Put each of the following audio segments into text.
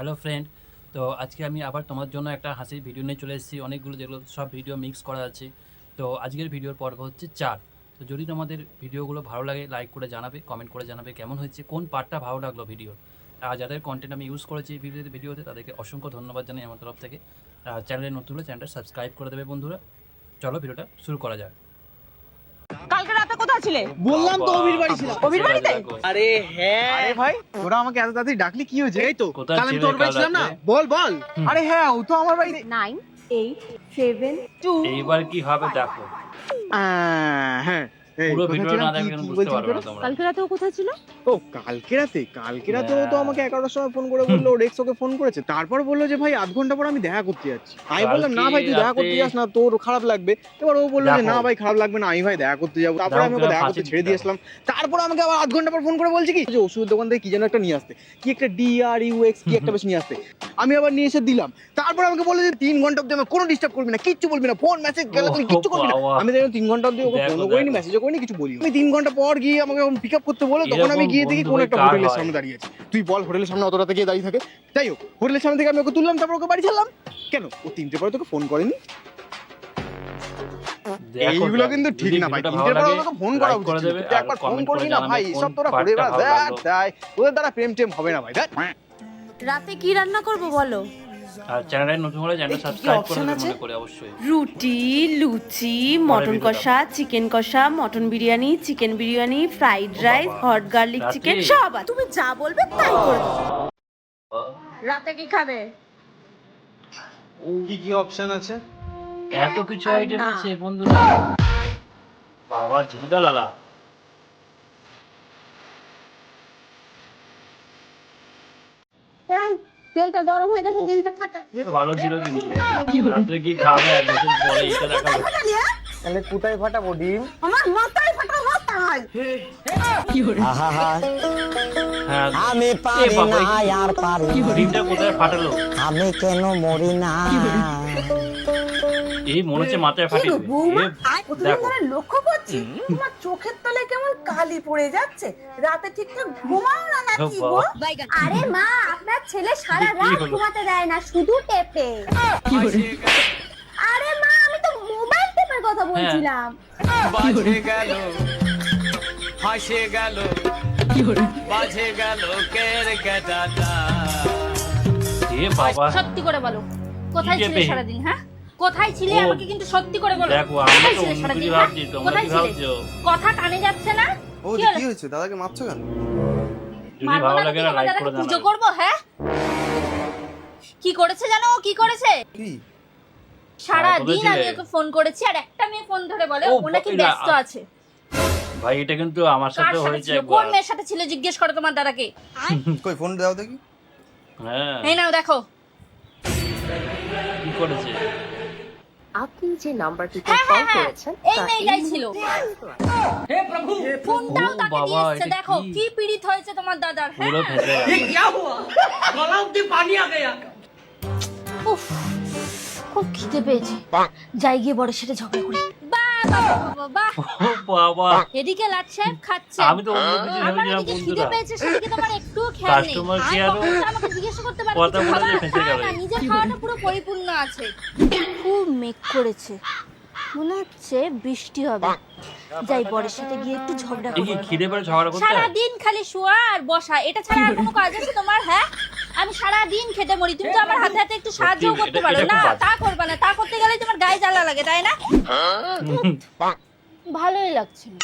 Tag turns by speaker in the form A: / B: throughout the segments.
A: Hello friend তো আজকে আমি আবার তোমার জন্য একটা হাসির ভিডিও নিয়ে চলে এসেছি। অনেকগুলো যেগুলো সব ভিডিও মিক্স করা আছে। তো আজকের ভিডিওর পর্ব হচ্ছে চার। তো যদি তোমাদের ভিডিওগুলো ভালো লাগে লাইক করে জানাবে কমেন্ট করে জানাবে কেমন হয়েছে, কোন পার্টটা ভালো লাগল ভিডিওর আর যাদের কন্টেন্ট আমি ইউজ করেছি ভিডিওতে ভিডিওতে তাদেরকে অসংখ্য ধন্যবাদ জানাই আমার তরফ থেকে। আর চ্যানেলে নতুন হলে চ্যানেলটা সাবস্ক্রাইব করে দেবে বন্ধুরা। চলো ভিডিওটা শুরু করা
B: কোথায় ছিলে
C: বললাম তো অভির বাড়ি ছিলাম
B: অভির বাড়িতে?
C: আরে হ্যাঁ। আরে ভাই তোরা আমাকে এত তাড়াতাড়ি ডাকলি কি হয়েছে? এই তো কাল আমি তোর বাড়ি ছিলাম না? বল বল। আরে হ্যাঁ ও তো আমার বাড়িতে
B: নাইন এইট সেভেন টু
A: এইবার কি হবে দেখো।
C: আহ, হ্যাঁ।
A: পুরো ভিডিও? না দেখলে বুঝতে পারবে না তোমরা।
B: কালকে রাতে ও কোথায় ছিল?
C: ও কালকে রাতে? কালকে রাতে ও তো
A: হ্যাঁ।
C: আমাকে এগারোটার সময় ফোন করে বলল রেক্স ওকে ফোন করেছে। তারপর বলল যে ভাই আধ ঘণ্টা পর আমি দেখা করতে যাচ্ছি। আমি বললাম না ভাই তুই দেখা করতে যাস না তোর খারাপ লাগবে। এবার ও বলল যে না ভাই খারাপ লাগবে না আমি ভাই দেখা করতে যাব। তারপরে আমি ওকে
A: দেখা
C: করতে ছেড়ে
A: দিতে
C: দিয়েছিলাম তারপর আমাকে আবার আধ ঘণ্টা পর ফোন করে বলছে কি? যে ওষুধের দোকান থেকে কি যেন একটা নিয়ে আসতে। কি একটা ডি আর ইউ এক্স কি একটা বেশ নিয়ে আসতে। আমি আবার নিয়ে এসে দিলাম। তারপর আমাকে বলল যে তিন ঘণ্টা অব্দি আমাকে কোনো ডিস্টার্ব করবি না কিচ্ছু বলবি না ফোন মেসেজ গেলে তুমি কিচ্ছু করবি না। আমি দেখলাম তিন ঘণ্টা অব্দি ওকে ফোনও করিনি
A: দেখো।
C: করিনি কিছু বলি আমি তিন ঘণ্টা পর গিয়ে আমাকে পিক আপ করতে বলে তখন আমি গিয়ে দেখি কোন একটা হোটেলের সামনে দাঁড়িয়ে আছে। তুই বল হোটেলের সামনে অত রাতে গিয়ে দাঁড়িয়ে থাকে? যাই হোক হোটেলের সামনে থেকে আমি ওকে তুললাম তারপর ওকে বাড়ি ছাড়লাম। কেন? ও তিনটে পরে তোকে ফোন করেনি? এইগুলো কিন্তু ঠিক না ভাই।
A: ভিডিওটা
C: তিনটে পরে তোকে ফোন করা উচিত একবার ফোন করবি না ভাই সব তোরা করে বেড়া দেখ তাই ওদের দ্বারা প্রেম টেম হবে না ভাই দেখ।
D: রাতে কি রান্না করব বলো?
A: আর চ্যানেলে নতুন হলে চ্যানেল সাবস্ক্রাইব করে মনে করে অবশ্যই।
D: রুটি লুচি মটন কষা চিকেন কষা mutton biryani chicken biryani fried rice hot garlic chicken সব তুমি যা বলবে তাই করে রাতে কি খাবে?
C: কি কি অপশন আছে?
A: এত কিছু আইটেম আছে বন্ধুরা। বাবা ঝিঙ্গা লালা।
B: তেলটা গরম হয়ে গেছে জিনিসটা ফাটা
A: ভালো ছিল কিন্তু। রাত্রে কি খাবে? এটা
C: তাহলে কোথায় ফাটাবো ডিম?
B: আমার মাথায় ফাটা মাথায়।
A: হ্যাঁ।
E: আমি পারি না আর পারি
A: ডিমটা কোথায় ফাটালো?
E: আমি কেন মরি না?
A: এই মনে হচ্ছে মাথায় ফাটিয়ে দেবে। এ, দেখো।
F: লক্ষ্য করছি তোমার চোখের তলায় কেমন কালি পড়ে যাচ্ছে। রাতে ঠিকঠাক ঘুমাও না নাকি গো?
G: আরে মা আপনার ছেলে সারা রাত ঘুমাতে দেয় না শুধু টেপে। আরে মা আমি তো মোবাইল টেপের কথা বলছিলাম।
H: বাজে গেল ফাঁসে গেল বাজে গেল কের গেটাটা
A: এ বাবা।
G: সত্যি করে বলো কোথায় ছিলে সারাদিন হ্যাঁ? কোথায় ছিলে? আমাকে কিন্তু সত্যি করে বলো।
A: দেখো
G: কোথায়
A: তো অন্য কিছু
G: হ্যাঁ?
A: ভাবছি তোমরা কি ভাবছ?
G: কথা কানে যাচ্ছে না?
I: ও
G: কি
I: হয়েছে? দাদাকে মারছো কেন?
A: যদি ভালো লাগে না লাইক করে
G: পুজো
A: জানাবে।
G: করব হ্যাঁ? কি করেছে জানো? ও কি করেছে?
I: কি?
G: সারা দিন আমি ওকে ফোন করেছি আর একটা মেয়ে ফোন ধরে বলে
A: ও,
G: নাকি ব্যস্ত আছে।
A: ভাই এটা কিন্তু আমার সাথে হয়েছে
G: ছিল? কোন মেয়ের সাথে ছিল? জিজ্ঞেস করো তোমার দাদাকে।
I: কই ফোন দাও দেখি।
A: হ্যাঁ।
G: এই নাও দেখো।
A: কি করেছে?
F: আপনি যে নাম্বারটিতে
G: হ্যাঁ,
F: কল
G: হ্যাঁ, হ্যাঁ।
F: করেছেন
G: এই মেয়েটাই ছিল। হে
A: প্রভু!
G: ফোনটাও
A: তাকে
G: দিয়ে এসেছে দেখো
A: কি?
G: পীড়িত হয়েছে তোমার দাদার। হ্যাঁ।
A: পানি আ গয়া
G: উফ খুব খিদে পেয়েছে। যাই গিয়ে বড় সেটা ঝগড়া করি।
A: বাবা।
G: এদিকে লাট সাহেব খাচ্ছে।
A: আমি তো অন্য কিছু ভেবেছিলাম বন্ধুরা।
G: পেয়েছে সেদিকে তোমার একটু খেয়াল নেই।
A: Customer
G: আর
A: care ও
G: কখন আমাকে জিজ্ঞেস করতে পারে
A: কথা বলে
G: খাবার?
A: যে ফেঁসে
G: না,
A: গেল।
G: নিজের খাওয়াটা পুরো পরিপূর্ণ আছে। খুব মেঘ করেছে। মনে হচ্ছে বৃষ্টি হবে। যাই বরের সাথে গিয়ে একটু ঝগড়া করি।
A: খিদে পেলে ঝগড়া করতে
G: সারা দিন খালি শোয়া আর বসা এটা ছাড়া আর কোনো কাজ আছে তোমার? হ্যাঁ? আমি সারা দিন খেতে মরি। তুমি তো আমার হাতে হাতে একটু
A: সাহায্য
G: করতে পারো। না তা করবে না। তা করতে গেলে তোমার গায়ে জ্বালা লাগে তাই না? ভালোই লাগছে না।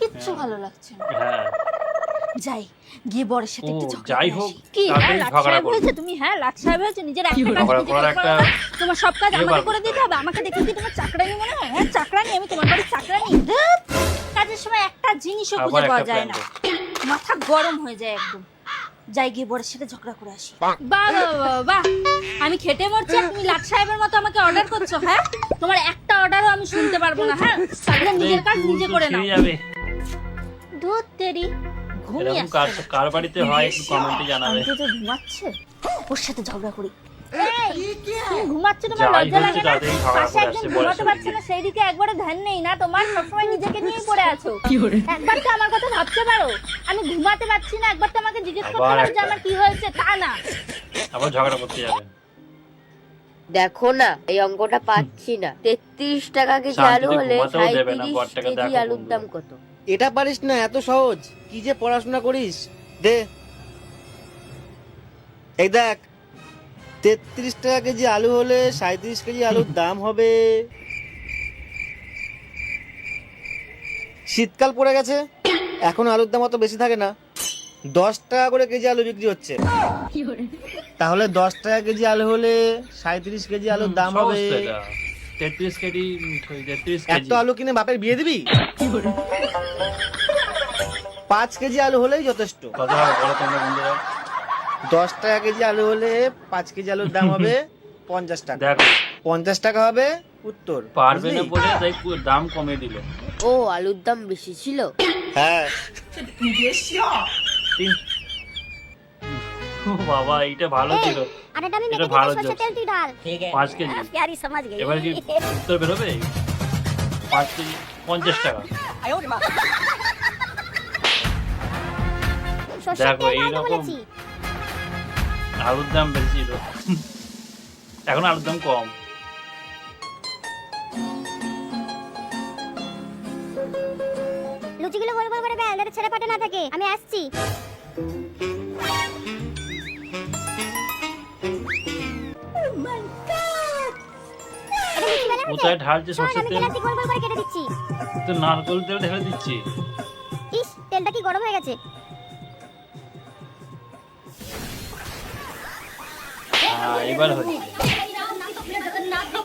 G: কিচ্ছু ভালো লাগছে না।
A: হ্যাঁ।
G: যাই গিয়ে বরের সাথে একটু ঝগড়া
A: যাই হোক,
G: কি হ্যাঁ লাট হয়েছে তুমি? হ্যাঁ লাট সাহেব হয়েছে নিজের একটা কাজ তোমার সব কাজ আমাকে করে দিতে হবে? আমাকে দেখে কি তোমার চাকরানি মনে হয়? হ্যাঁ চাকরানি আমি তোমার বাড়ির চাকরানি কাজের সময় একটা জিনিসও খুঁজে পাওয়া যায় না। মাথা গরম হয়ে যায় একদম। যাই গিয়ে বড়ের সাথে ঝগড়া করে আসি। বাহ। বাহ আমি খেটে মরছি তুমি লাট সাহেবের মতো আমাকে অর্ডার করছ হ্যাঁ? তোমার একটা অর্ডারও আমি শুনতে পারব না হ্যাঁ? তাহলে নিজের কাজ নিজে করে নাও।
A: যাবে।
G: ধুর তেরি ঘুমিয়ে
A: এরকম কার কার বাড়িতে হয় একটু কমেন্টে জানাবে।
G: তো ঘুমাচ্ছে। ওর সাথে ঝগড়া করি। ঘুমাচ্ছ তোমার লজ্জা লাগে না? পাশে একজন ঘুমাতে পারছে না সেই দিকে একবারে ধ্যান নেই না তোমার সবসময় নিজেকে নিয়েই পড়ে আছো। একবার তো আমার কথা ভাবতে পারো। আমি ঘুমাতে পারছি না একবার তো আমাকে জিজ্ঞেস করতে পারো যে আমার কি হয়েছে? তা না।
A: আবার ঝগড়া করতে যাবে
J: দেখো না এই অঙ্কটা পাচ্ছি না। তেত্রিশ টাকা কেজি আলু হলে কেজি আলুর দাম কত?
K: এটা পারিস না এত সহজ। কি যে পড়াশোনা করিস? দে। এই দেখ তেত্রিশ টাকা কেজি আলু হলে সাঁত্রিশ কেজি আলুর দাম হবে। শীতকাল পড়ে গেছে এখন আলুর দাম অত বেশি থাকে না। দশ টাকা করে কেজি আলু বিক্রি হচ্ছে। তাহলে দশ টাকা কেজি আলু হলে সাঁত্রিশ কেজি আলুর দাম হবে।
A: তেত্রিশ কেজি
K: এত আলু কিনে বাপের বিয়ে দিবি? পাঁচ কেজি আলু হলেই যথেষ্ট।
A: হবে বলো তোমরা বন্ধুরা।
K: দশ টাকা কেজি আলু হলে পাঁচ কেজি আলুর দাম হবে পঞ্চাশ টাকা।
A: দেখো।
K: পঞ্চাশ টাকা হবে উত্তর
A: পারবে না বলে তাই দাম কমে দিল।
J: ও আলুর দাম বেশি ছিল?
K: হ্যাঁ।
A: বাবা এইটা ভালো ছিল। এটা ভালো
B: ডাল
A: পাঁচ কেজি। এবার কি উত্তর বেরোবে? পাঁচ কেজি পঞ্চাশ টাকা। দেখো, এইরকম। আলুর দাম বেশি ছিল এখন আলুর দাম কম।
B: লুচিগুলো গোল গোল করে বেল যাতে ছেড়ে ফাটে না থাকে। আমি আসছি?
A: কোথায় ঢালছে সর্ষের তেল?
B: গোল গোল করে কেটে দিচ্ছি।
A: তো নারকল তেল ঢেলে দিচ্ছি।
B: ইস তেলটা কি গরম হয়ে গেছে?
A: হ্যাঁ এবার হচ্ছে